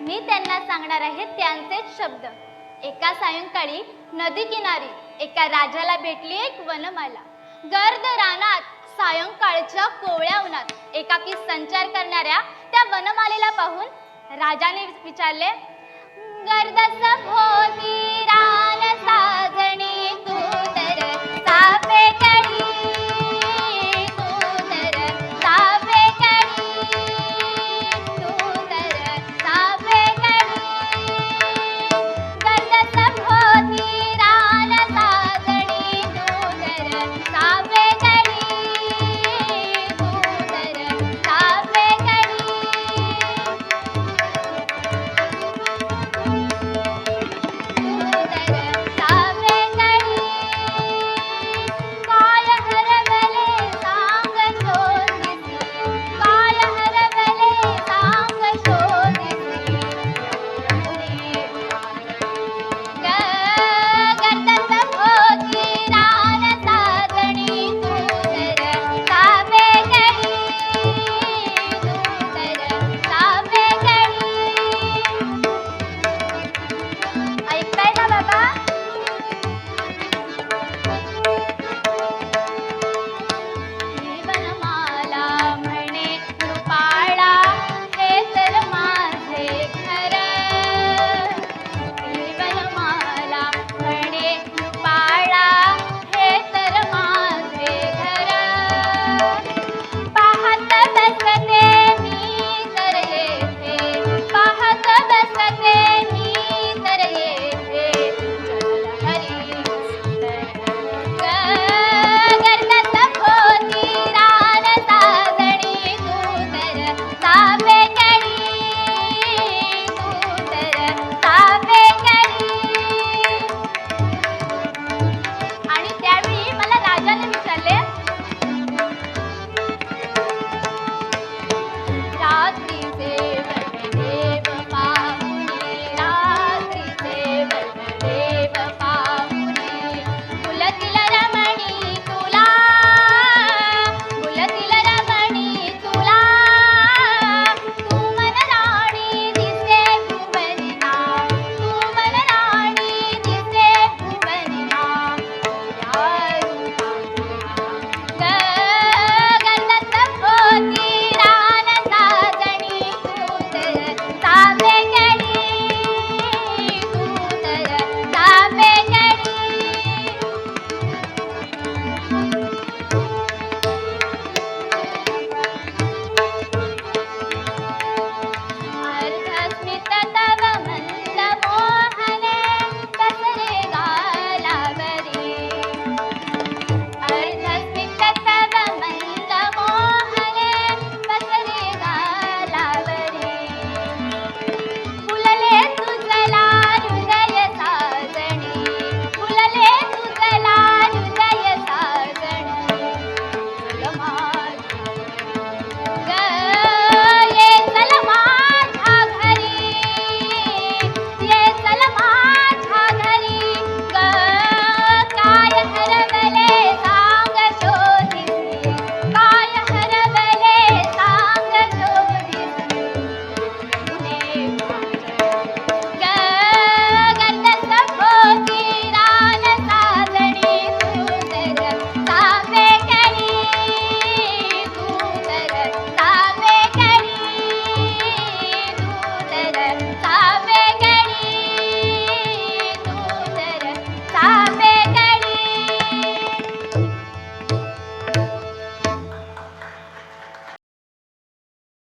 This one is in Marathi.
मी त्यांना सांगणार आहे त्यांचेच शब्द. एका सायंकाळी नदी किनारी एका राजाला भेटली एक वनमाला. गर्द रानात सायंकाळच्या कोवळ्या उन्हात एकाकी संचार करणाऱ्या त्या वनमालेला पाहून राजाने विचारले गर्द सभोवती